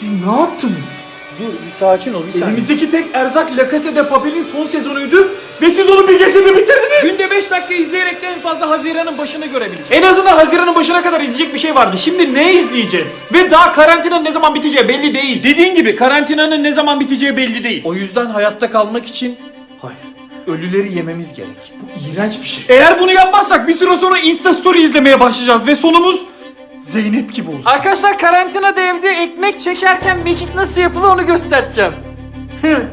Siz ne yaptınız? Dur bir sakin ol bir saniye. Elimizdeki tek erzak La Casa de Papel'in son sezonuydu ve siz onu bir gecede bitirdiniz. Günde 5 dakika izleyerek de en fazla Haziran'ın başını görebilecek. En azından Haziran'ın başına kadar izleyecek bir şey vardı. Şimdi ne izleyeceğiz? Ve daha karantinanın ne zaman biteceği belli değil. Dediğin gibi karantinanın ne zaman biteceği belli değil. O yüzden hayatta kalmak için hayır ölüleri yememiz gerek. Bu iğrenç bir şey. Eğer bunu yapmazsak bir süre sonra Insta Story izlemeye başlayacağız ve sonumuz Zeynep gibi olacak. Arkadaşlar karantinada evde ekmek çekerken mekik nasıl yapılır onu göstereceğim. Evet.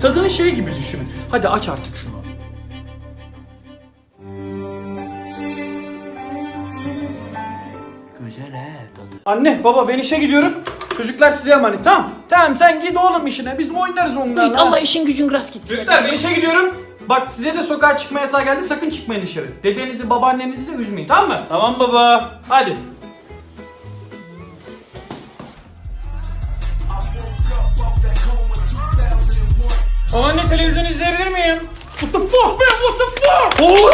Tadını şey gibi düşünün. Hadi aç artık şunu. Güzel he tadı. Anne baba ben işe gidiyorum. Çocuklar size emanet tamam. Tamam sen git oğlum işine biz oynarız onlarla. Allah işin gücün rast gitsin. Çocuklar ben işe gidiyorum. Bak size de sokağa çıkma yasağı geldi sakın çıkmayın dışarı. Dedenizi babaannenizi de üzmeyin tamam mı? Tamam baba. Hadi. Babaanne televizyon izleyebilir miyim? What the fuck man what the fuck? Oh,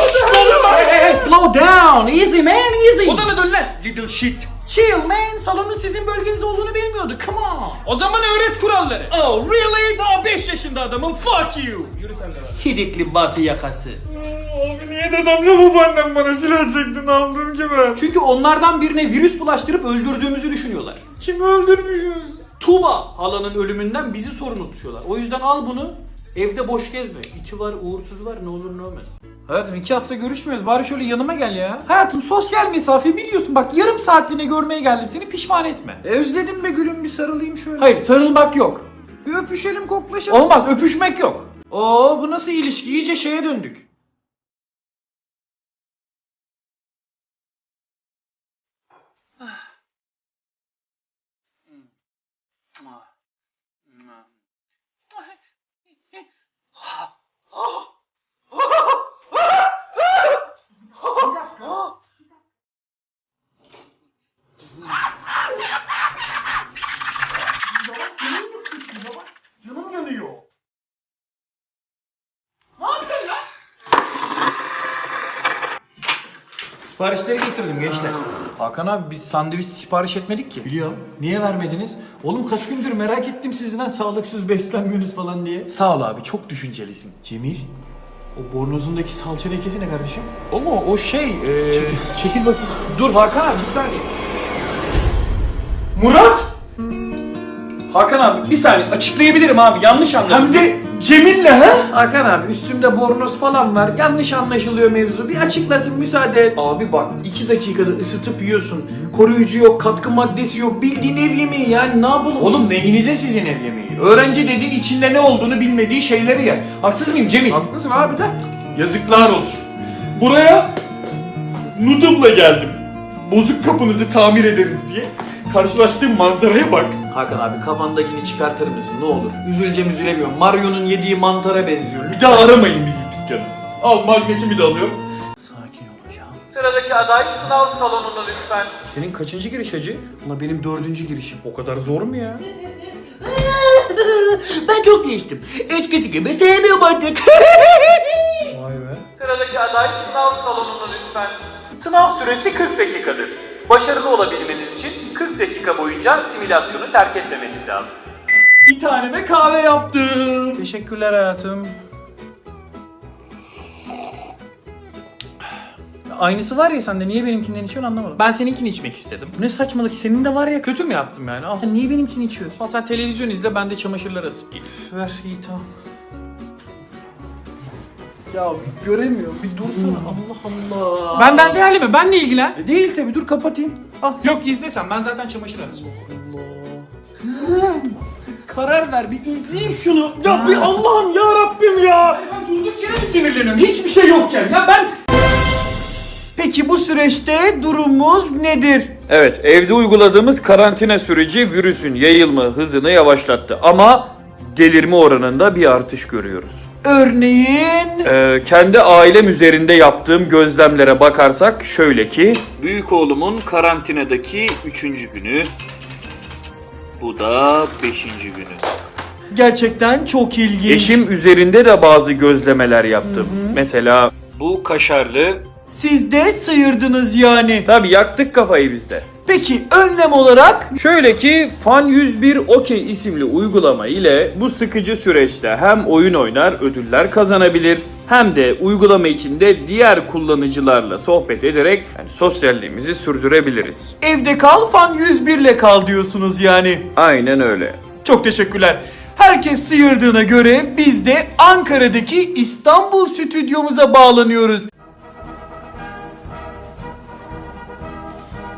Hey, hey, hey, slow down. Easy man easy. Odana dön lan. Little shit. Chill man. Salonun sizin bölgeniz olduğunu bilmiyordu. Come on. O zaman öğret kuralları. Oh really? Daha 5 yaşında adamım. Fuck you. Yürü sen de. Sidikli batı yakası. Abi niye dedemle babaannem bana silah çekti ne ben? Çünkü onlardan birine virüs bulaştırıp öldürdüğümüzü düşünüyorlar. Kimi öldürmüşüz? Tuba halanın ölümünden bizi sorumlu tutuyorlar. O yüzden al bunu. Evde boş gezme. İti var, uğursuz var ne olur ne olmaz. Hayatım iki hafta görüşmüyoruz bari şöyle yanıma gel ya. Hayatım sosyal mesafe biliyorsun bak yarım saatliğine görmeye geldim seni pişman etme. E özledim be gülüm bir sarılayım şöyle. Hayır sarılmak yok. Bir öpüşelim koklaşalım. Olmaz öpüşmek yok. Oo bu nasıl ilişki iyice şeye döndük. Canım Siparişleri getirdim gençler. Hakan abi biz sandviç sipariş etmedik ki. Biliyorum. Niye vermediniz? Oğlum kaç gündür merak ettim sizden sağlıksız beslenmiyorsunuz falan diye. Sağ ol abi çok düşüncelisin. Cemil. O bornozundaki salça lekesi ne kardeşim? O mu? O şey... Ee... Çekil, çekil bakayım. Dur Hakan abi bir saniye. Murat! Hakan abi bir saniye açıklayabilirim abi yanlış anladım. Hem de Cemil'le ha? Hakan abi üstümde bornoz falan var. Yanlış anlaşılıyor mevzu. Bir açıklasın müsaade et. Abi bak 2 dakikada ısıtıp yiyorsun. Koruyucu yok, katkı maddesi yok. Bildiğin ev yemeği yani ne yapalım? Oğlum neyinize sizin ev yemeği? Öğrenci dediğin içinde ne olduğunu bilmediği şeyleri yer. Haksız mıyım Cemil? Haklısın abi de. Yazıklar olsun. Buraya noodle'la geldim. Bozuk kapınızı tamir ederiz diye. Karşılaştığım manzaraya bak. Hakan abi kafandakini çıkartır mısın ne olur? Üzüleceğim üzülemiyorum. Mario'nun yediği mantara benziyor. Bir daha aramayın bizim dükkanı. Al magnetimi de alıyorum. Sakin olacağım. Sıradaki aday sınav salonuna lütfen. Senin kaçıncı giriş hacı? Ulan benim dördüncü girişim. O kadar zor mu ya? Ben çok değiştim. Eskisi gibi sevmiyorum artık. Vay be. Sıradaki aday sınav salonuna lütfen. Sınav süresi 40 dakikadır. Başarılı olabilmeniz için 40 dakika boyunca simülasyonu terk etmemeniz lazım. Bir taneme kahve yaptım. Teşekkürler hayatım. Aynısı var ya sende niye benimkinden içiyorsun anlamadım. Ben seninkini içmek istedim. Bu ne saçmalık senin de var ya. Kötü mü yaptım yani? Al. Niye benimkini içiyorsun? Sen televizyon izle ben de çamaşırları asıp geleyim. Ver iyi tamam. Ya göremiyorum bir dursana Allah Allah. Benden değerli mi? Benle ilgilen. E, Değil tabi dur kapatayım. Ah sen- Yok izlesen ben zaten çamaşır asacağım. karar ver bir izleyeyim şunu. Ya bir Allah'ım ya Rabbim ya. Ben durduk yere mi sinirleniyorum? Hiçbir şey yokken ya ben... Peki bu süreçte durumumuz nedir? Evet, evde uyguladığımız karantina süreci virüsün yayılma hızını yavaşlattı ama delirme oranında bir artış görüyoruz. Örneğin Ee, kendi ailem üzerinde yaptığım gözlemlere bakarsak şöyle ki... Büyük oğlumun karantinadaki 3. günü, bu da 5. günü. gerçekten çok ilginç. Eşim üzerinde de bazı gözlemeler yaptım. Mesela Bu kaşarlı. Siz de sıyırdınız yani. Tabi yaktık kafayı bizde. Peki önlem olarak Şöyle ki Fan 101 OK isimli uygulama ile bu sıkıcı süreçte hem oyun oynar ödüller kazanabilir hem de uygulama içinde diğer kullanıcılarla sohbet ederek yani sosyalliğimizi sürdürebiliriz. evde kal fan 101 ile kal diyorsunuz yani. Aynen öyle. Çok teşekkürler. Herkes sıyırdığına göre biz de Ankara'daki İstanbul stüdyomuza bağlanıyoruz.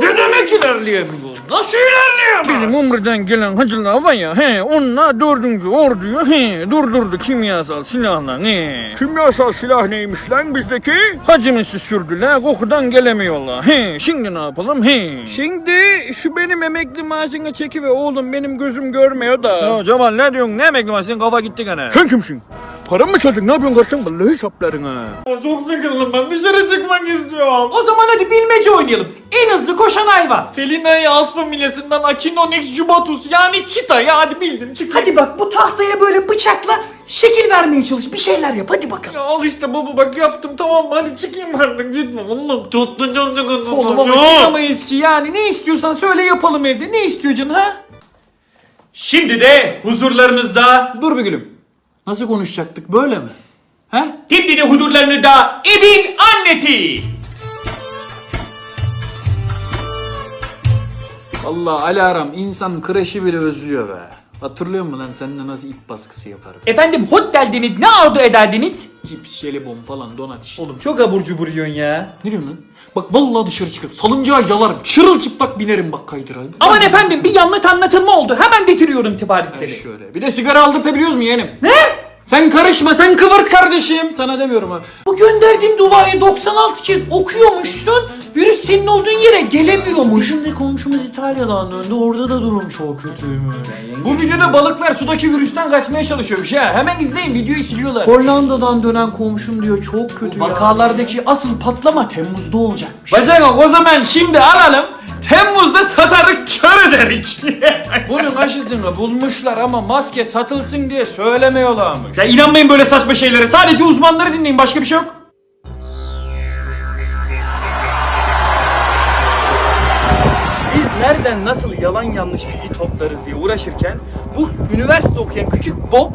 Ne demek ilerleyemiyor? Nasıl ilerleyemiyor? Bizim Umre'den gelen hacılar var ya, he, onlar dördüncü orduyu he, durdurdu kimyasal silahla. He. Kimyasal silah neymiş lan bizdeki? Hacımızı sürdüler, kokudan gelemiyorlar. He, şimdi ne yapalım? He. Şimdi şu benim emekli maaşını çeki ve oğlum benim gözüm görmüyor da. Ya Cemal ne diyorsun? Ne emekli maaşı? Senin kafa gitti gene. Sen kimsin? Param mı çaldın? Ne yapıyorsun kaçtın? Vallahi saplarına. Çok sıkıldım ben dışarı çıkmak istiyorum. O zaman hadi bilmece oynayalım. En hızlı koşan hayvan. Felina'yı alt familyasından Acinonyx jubatus yani çita ya hadi bildim çık. Hadi bak bu tahtaya böyle bıçakla şekil vermeye çalış. Bir şeyler yap hadi bakalım. Ya al işte baba bak yaptım tamam mı hadi çıkayım artık lütfen. Allah'ım da çok da Oğlum ama çıkamayız ki yani ne istiyorsan söyle yapalım evde. Ne istiyor canın ha? Şimdi de huzurlarınızda Dur bir gülüm. Nasıl konuşacaktık böyle mi? He? Şimdi de huzurlarınızda Ebin Anneti. Allah alarm insan kreşi bile özlüyor be. Hatırlıyor musun lan seninle nasıl ip baskısı yaparım? Efendim hot geldiniz ne arzu ederdiniz? Cips, jelibon falan donat işte. Oğlum çok abur cubur yiyorsun ya. Ne diyorsun lan? Bak vallahi dışarı çıkıp salıncağa yalarım. Çırılçıplak binerim bak kaydıra. Aman efendim bir yanlış anlatılma oldu. Hemen getiriyorum tibar listeli. Şöyle. Bir de sigara aldırtabiliyoruz mu yeğenim? Ne? Sen karışma sen kıvırt kardeşim. Sana demiyorum ha. Bu gönderdiğim duayı 96 kez okuyormuşsun. Virüs senin olduğun yere gelemiyormuş. Bizim de komşumuz İtalya'dan döndü. Orada da durum çok kötüymüş. Bu videoda balıklar sudaki virüsten kaçmaya çalışıyormuş ha. Hemen izleyin videoyu siliyorlar. Hollanda'dan dönen komşum diyor çok kötü ya. Vakalardaki asıl patlama Temmuz'da olacakmış. Bacak o zaman şimdi alalım. Temmuz'da satarık kör ederik. Bunun aşısını bulmuşlar ama maske satılsın diye söylemiyorlarmış. ya inanmayın böyle saçma şeylere. Sadece uzmanları dinleyin başka bir şey yok. Biz nereden nasıl yalan yanlış bilgi toplarız diye uğraşırken bu üniversite okuyan küçük Bob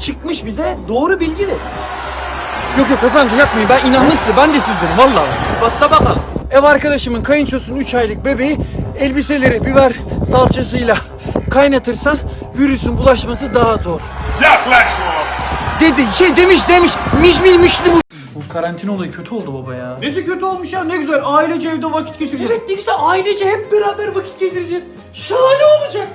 çıkmış bize doğru bilgi ver. Yok yok kazancı yapmayın ben inandım size ben de sizdenim valla. İspatla bakalım. Ev arkadaşımın kayınçosunun 3 aylık bebeği elbiseleri biber salçasıyla kaynatırsan virüsün bulaşması daha zor. Yaklaşma. Dedi şey demiş demiş miş mi mişli bu. Bu karantina olayı kötü oldu baba ya. Nesi kötü olmuş ya ne güzel ailece evde vakit geçireceğiz. Evet ne güzel ailece hep beraber vakit geçireceğiz. Şahane olacak.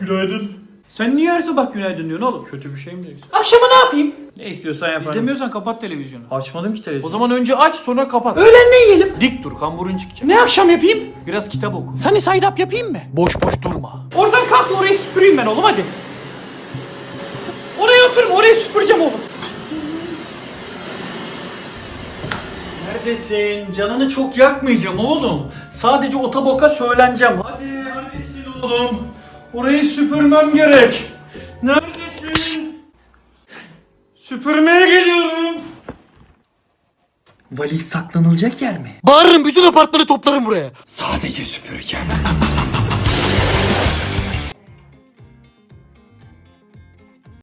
Günaydın. Sen niye her sabah günaydın diyorsun oğlum? Kötü bir şey mi diyorsun? Akşama ne yapayım? Ne istiyorsan yaparım. İzlemiyorsan kapat televizyonu. Açmadım ki O televizyonu. zaman önce aç sonra kapat. Öğlen ne yiyelim? Dik dur kamburun çıkacak. Ne akşam yapayım? Biraz kitap oku. Sunny side up yapayım mı? Boş boş durma. Oradan kalkma orayı süpüreyim ben oğlum hadi. Oraya oturma orayı süpüreceğim oğlum. Neredesin? Canını çok yakmayacağım oğlum. Sadece o taboka söyleneceğim. Hadi neredesin oğlum? Orayı süpürmem gerek. Neredesin? Süpürmeye geliyorum. Valiz saklanılacak yer mi? Bağırırım bütün apartmanı toplarım buraya. Sadece süpüreceğim.